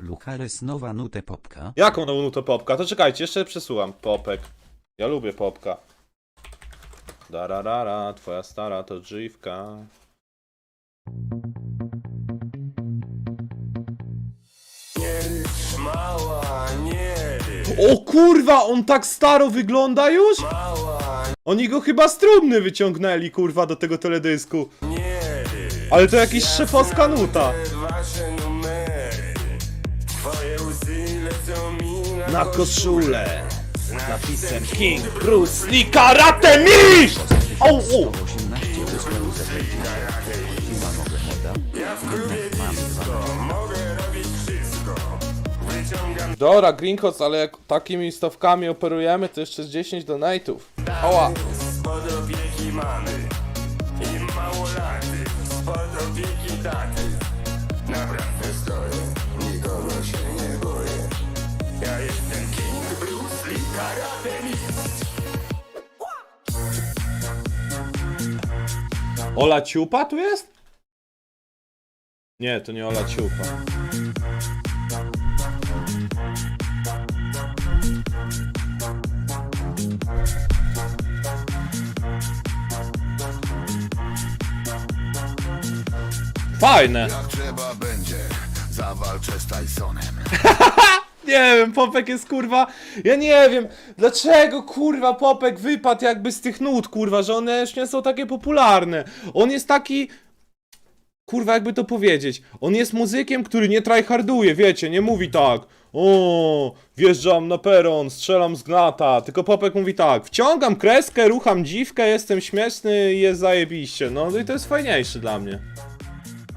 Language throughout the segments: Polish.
Luchares nowa nutę popka. Jaką nową nutę popka? To czekajcie, jeszcze przesuwam. Popek. Ja lubię popka. Dararara, twoja stara to drzewka. Mała, nie O kurwa, on tak staro wygląda już? Oni go chyba z trumny wyciągnęli, kurwa, do tego teledysku. Ale to jakiś szefowska nuta. Wasze na, Na koszulę. Z napisem King Bruce Lee Karate Mistrz! O, o. 18 wysłał zagraniczne. Siła mogę moda. Ja w klubie disco Mogę robić wszystko Wyciągam Dobra, Greencoats, ale jak takimi stawkami operujemy, to jeszcze z 10 donate'ów. Oła. spod opieki mamy I małolaty Spod opieki taty Ola Ciupa tu jest? Nie, to nie Ola Ciupa. Fajne. Jak trzeba będzie, zawalczę z Tysonem. Nie wiem, Popek jest kurwa. Ja nie wiem, dlaczego kurwa Popek wypadł jakby z tych nut, kurwa, że one już nie są takie popularne. On jest taki. Kurwa, jakby to powiedzieć. On jest muzykiem, który nie tryharduje, wiecie, nie mówi tak. O, wjeżdżam na peron, strzelam z gnata. Tylko Popek mówi tak. Wciągam kreskę, rucham dziwkę, jestem śmieszny i jest zajebiście. No i to jest fajniejsze dla mnie.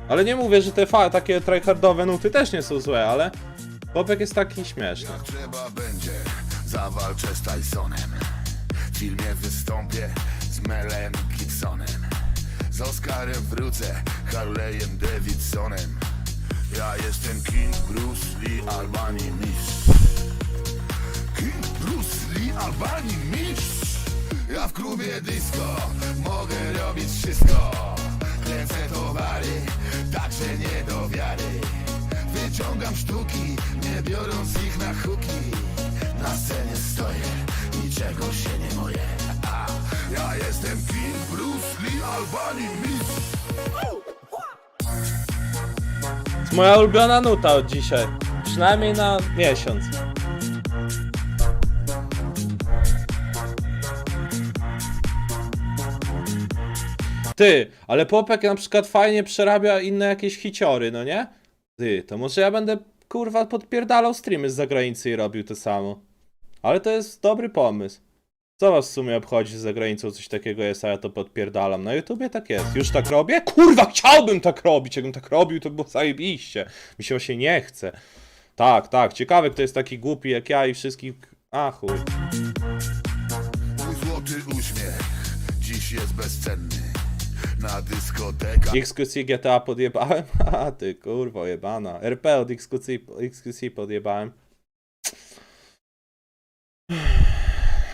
Ale nie mówię, że te fa- takie tryhardowe nuty też nie są złe, ale Popek jest taki śmieszny. Jak trzeba będzie, zawalczę z Tysonem. W filmie wystąpię z Melem Gibsonem. Z Oscarem wrócę, Harley'em Davidsonem. Ja jestem King Bruce Lee Albanii mistrz. King Bruce Lee Albanii mistrz. Ja w klubie disco mogę robić wszystko. Kręcę towary, także nie do wiary. Wyciągam sztuki, nie biorąc ich na huki. Na scenie stoję, niczego się nie boję. A, ja jestem King Bruce Lee Albanii mistrz. Moja ulubiona nuta od dzisiaj. Przynajmniej na miesiąc. Ty, ale Popek na przykład fajnie przerabia inne jakieś hiciory, no nie? Ty, to może ja będę kurwa podpierdalał streamy z zagranicy i robił to samo. Ale to jest dobry pomysł. Co was w sumie obchodzi, że za granicą coś takiego jest, a ja to podpierdalam? Na YouTubie tak jest. Już tak robię? Kurwa, chciałbym tak robić! Jakbym tak robił, to by było zajebiście. Mi się właśnie nie chce. Tak, tak, ciekawe kto jest taki głupi jak ja i wszystkich... A chuj. Mój złoty uśmiech dziś jest bezcenny. Na dyskotekach XQC GTA podjebałem? A ty kurwo jebana. RP od XQC, XQC podjebałem.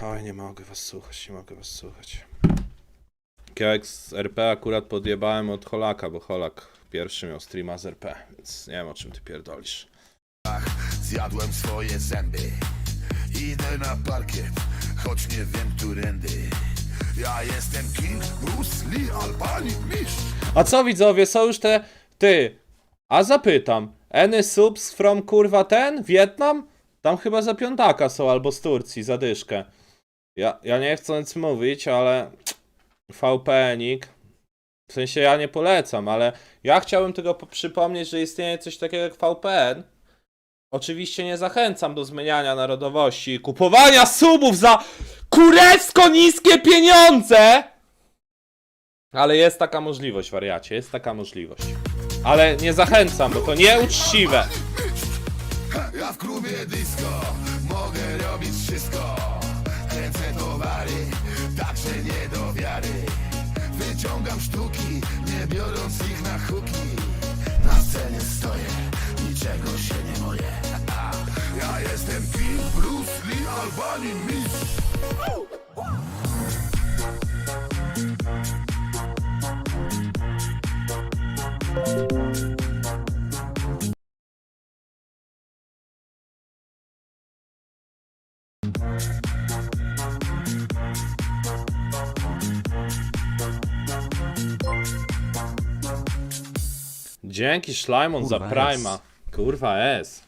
Oj, nie mogę was słuchać, nie mogę was słuchać. Kiełek z RP akurat podjebałem od Holaka, bo Holak pierwszy miał streama z RP, więc nie wiem o czym ty pierdolisz. zjadłem swoje zęby. Idę na parkiet, choć nie wiem którędy. Ja jestem King Mistrz. A co widzowie, są już te... Ty, a zapytam, any subs from kurwa ten? Wietnam? Tam chyba za piątaka są, albo z Turcji, za dyszkę. Ja, ja nie chcę nic mówić, ale VPNik, w sensie ja nie polecam, ale ja chciałbym tylko po- przypomnieć, że istnieje coś takiego jak VPN. Oczywiście nie zachęcam do zmieniania narodowości i kupowania subów za kurewsko niskie pieniądze! Ale jest taka możliwość, wariacie, jest taka możliwość. Ale nie zachęcam, bo to nieuczciwe. Ja w klubie disco mogę robić wszystko. Kręcę towary, także nie do wiary. Wyciągam sztuki, nie biorąc ich na huki. Na scenie stoję, niczego się nie boję. Ja jestem King Bruce Lee Albanii mistrz. Dzięki Szlajmon za Prima. Kurwa S.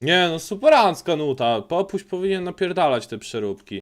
Nie no, superancka nuta. Popuś powinien napierdalać te przeróbki.